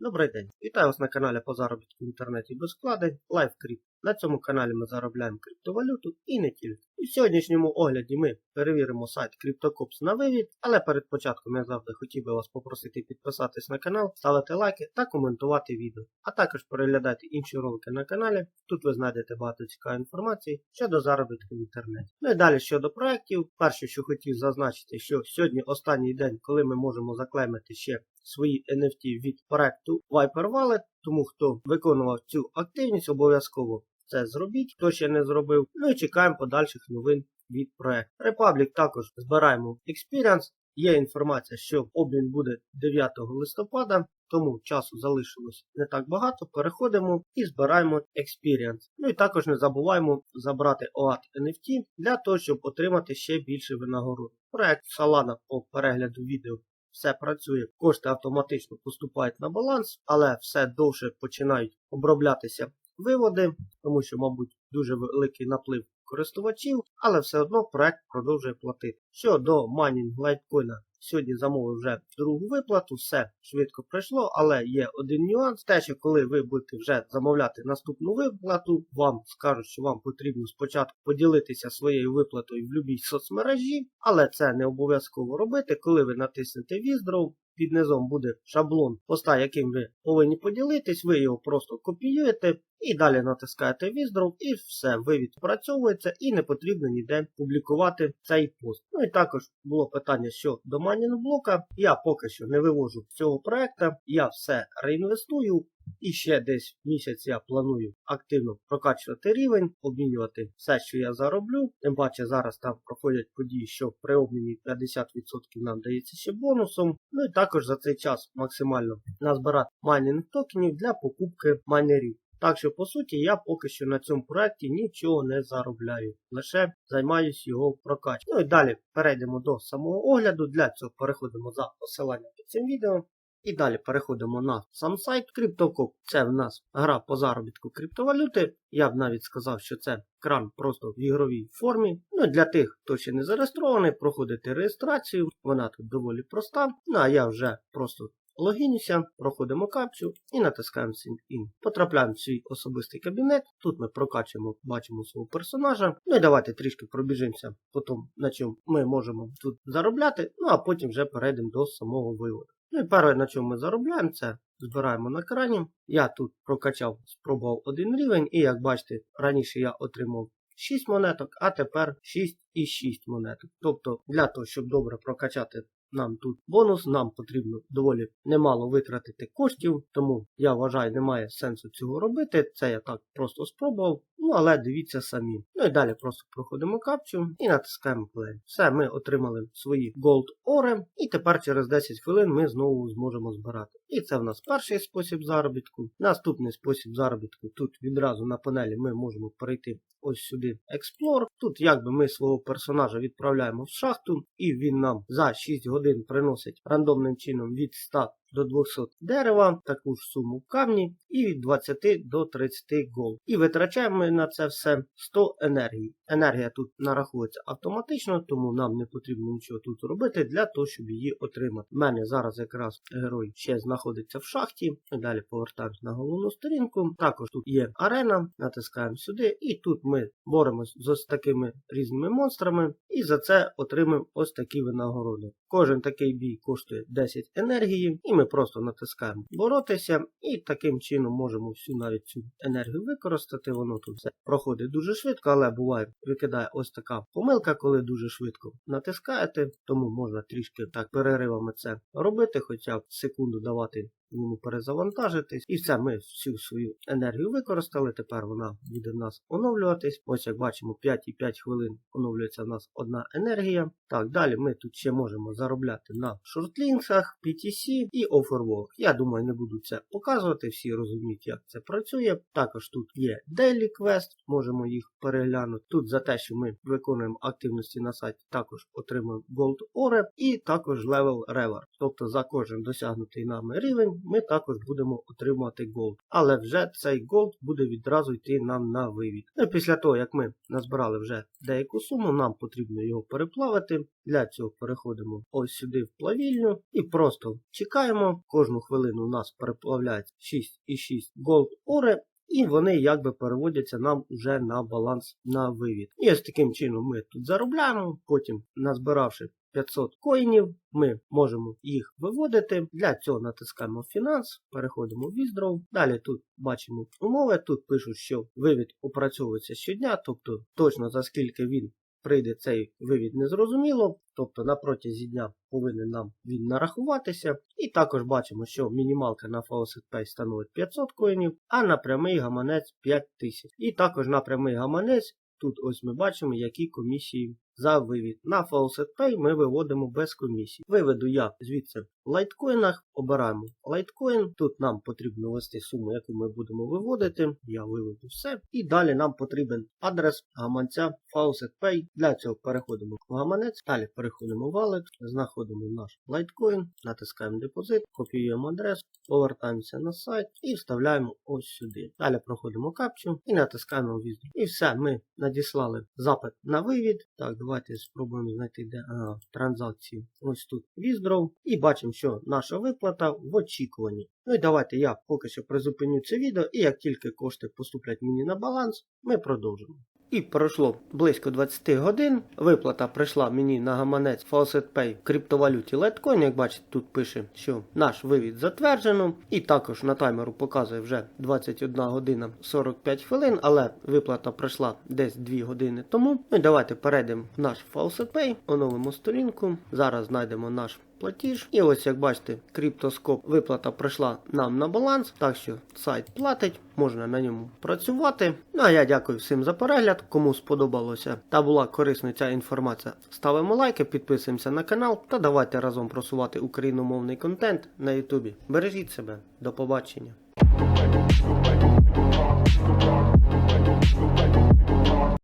Добрий день! Вітаю вас на каналі по заробітку в інтернеті без вкладень LiveCrypt. На цьому каналі ми заробляємо криптовалюту і не тільки. У сьогоднішньому огляді ми перевіримо сайт CryptoCops на вивід, але перед початком я завжди хотів би вас попросити підписатись на канал, ставити лайки та коментувати відео. А також переглядати інші ролики на каналі. Тут ви знайдете багато цікавої інформації щодо заробітку в інтернеті. Ну і далі щодо проєктів. Перше, що хотів зазначити, що сьогодні останній день, коли ми можемо заклеймити ще свої NFT від проекту Viper Wallet, тому хто виконував цю активність, обов'язково це зробіть, хто ще не зробив. Ну і чекаємо подальших новин від проекту. Republic також збираємо Experience. Є інформація, що обмін буде 9 листопада, тому часу залишилось не так багато. Переходимо і збираємо Experience. Ну і також не забуваємо забрати OAT NFT для того, щоб отримати ще більше винагород. Проект Solana по перегляду відео все працює, кошти автоматично поступають на баланс, але все довше починають оброблятися виводи, тому що, мабуть, дуже великий наплив користувачів, але все одно проект продовжує платити. Щодо майнінг лайткоїна, сьогодні замовив вже другу виплату, все швидко пройшло, але є один нюанс. Те, що коли ви будете вже замовляти наступну виплату, вам скажуть, що вам потрібно спочатку поділитися своєю виплатою в будь-якій соцмережі, але це не обов'язково робити, коли ви натиснете Withdraw, під низом буде шаблон поста, яким ви повинні поділитись, ви його просто копіюєте і далі натискаєте Withdraw і все, вивід працьовується і не потрібно ніде публікувати цей пост. Ну і також було питання щодо майнінг блока. Я поки що не вивожу цього проекту, я все реінвестую. І ще десь місяць я планую активно прокачувати рівень, обмінювати все, що я зароблю. Тим паче зараз там проходять події, що при обміні 50% нам дається ще бонусом. Ну і також за цей час максимально назбирати майнінг токенів для покупки майнерів. Так що, по суті, я поки що на цьому проєкті нічого не заробляю, лише займаюсь його прокачкою. Ну і далі перейдемо до самого огляду. Для цього переходимо за посиланням під цим відео. І далі переходимо на сам сайт CryptoCop. Це в нас гра по заробітку криптовалюти. Я б навіть сказав, що це кран просто в ігровій формі. Ну для тих, хто ще не зареєстрований, проходити реєстрацію. Вона тут доволі проста. Ну а я вже просто логінюся, проходимо капчу і натискаємо Sign In. Потрапляємо в свій особистий кабінет. Тут ми прокачуємо, бачимо свого персонажа. Ну і давайте трішки пробіжимося по тому, на чому ми можемо тут заробляти. Ну а потім вже перейдемо до самого виводу. Ну і перше, на чому ми заробляємо, це збираємо на крані. Я тут прокачав, спробував один рівень, і як бачите, раніше я отримав 6 монеток, а тепер 6 і 6 монеток. Тобто, для того, щоб добре прокачати нам тут бонус, нам потрібно доволі немало витратити коштів, тому я вважаю, немає сенсу цього робити. Це я так просто спробував. Ну, але дивіться самі. Ну і далі просто проходимо капчу і натискаємо play. Все, ми отримали свої Gold Ore, і тепер через 10 хвилин ми знову зможемо збирати. І це в нас перший спосіб заробітку. Наступний спосіб заробітку. Тут відразу на панелі ми можемо перейти ось сюди Explore. Тут якби ми свого персонажа відправляємо в шахту, і він нам за 6 годин приносить рандомним чином від 100 до 200 дерева, таку ж суму камні, і від 20 до 30 гол. І витрачаємо на це все 100 енергії. Енергія тут нарахується автоматично, тому нам не потрібно нічого тут робити для того, щоб її отримати. У мене зараз якраз герой ще знаходиться в шахті. Далі повертаємось на головну сторінку. Також тут є арена, натискаємо сюди, і тут ми боремось з ось такими різними монстрами, і за це отримаємо ось такі винагороди. Кожен такий бій коштує 10 енергії, і ми просто натискаємо боротися, і таким чином можемо всю навіть цю енергію використати. Воно тут все проходить дуже швидко, але буває, викидає ось така помилка, коли дуже швидко натискаєте, тому можна трішки так переривами це робити, хоча б секунду давати йому перезавантажитись. І все, ми всю свою енергію використали. Тепер вона буде в нас оновлюватись. Ось як бачимо, 5,5 хвилин оновлюється в нас одна енергія. Так, далі ми тут ще можемо заробляти на шортлінксах, PTC і Offerwork. Я думаю, не буду це показувати, всі розуміють, як це працює. Також тут є Daily Quest, можемо їх переглянути. Тут за те, що ми виконуємо активності на сайті, також отримуємо Gold Ore і також Level Reward. Тобто за кожен досягнутий нами рівень ми також будемо отримувати голд. Але вже цей голд буде відразу йти нам на вивід. Ну після того, як ми назбирали вже деяку суму, нам потрібно його переплавити. Для цього переходимо ось сюди в плавільню і просто чекаємо. Кожну хвилину у нас переплавляється 6,6 gold ore. І вони якби переводяться нам уже на баланс на вивід. І ось таким чином ми тут заробляємо, потім назбиравши 500 коїнів, ми можемо їх виводити. Для цього натискаємо фінанс, переходимо в Withdraw. Далі тут бачимо умови. Тут пишуть, що вивід опрацьовується щодня, тобто точно за скільки він прийде цей вивід незрозуміло. Тобто на протязі дня повинен нам він нарахуватися. І також бачимо, що мінімалка на Faucet Pay становить 500 коїнів, а на прямий гаманець 5000. І також на прямий гаманець тут ось ми бачимо, які комісії за вивід. На Faucet Pay ми виводимо без комісії. Виведу я звідси в лайткоїнах, обираємо лайткоін. Тут нам потрібно ввести суму, яку ми будемо виводити. Я виведу все. І далі нам потрібен адрес гаманця Faucet Pay. Для цього переходимо в гаманець, далі переходимо в Wallet, знаходимо наш лайткоін, натискаємо депозит, копіюємо адрес, повертаємося на сайт і вставляємо ось сюди. Далі проходимо капчу і натискаємо Візу. І все, ми надіслали запит на вивід. Так, давайте спробуємо знайти де а, транзакції. Ось тут Віздров. І бачимо, що наша виплата в очікуванні. Ну і давайте я поки що призупиню це відео, і як тільки кошти поступлять мені на баланс, ми продовжимо. І пройшло близько 20 годин. Виплата прийшла мені на гаманець FaucetPay в криптовалюті Litecoin. Як бачите, тут пише, що наш вивід затверджено. І також на таймеру показує вже 21 година 45 хвилин, але виплата пройшла десь 2 години тому. Ну і давайте перейдемо в наш FaucetPay, оновимо сторінку. Зараз знайдемо наш платіж. І ось, як бачите, криптоскоп виплата прийшла нам на баланс. Так що сайт платить, можна на ньому працювати. Ну а я дякую всім за перегляд. Кому сподобалося та була корисна ця інформація, ставимо лайки, підписуємося на канал та давайте разом просувати україномовний контент на Ютубі. Бережіть себе, до побачення.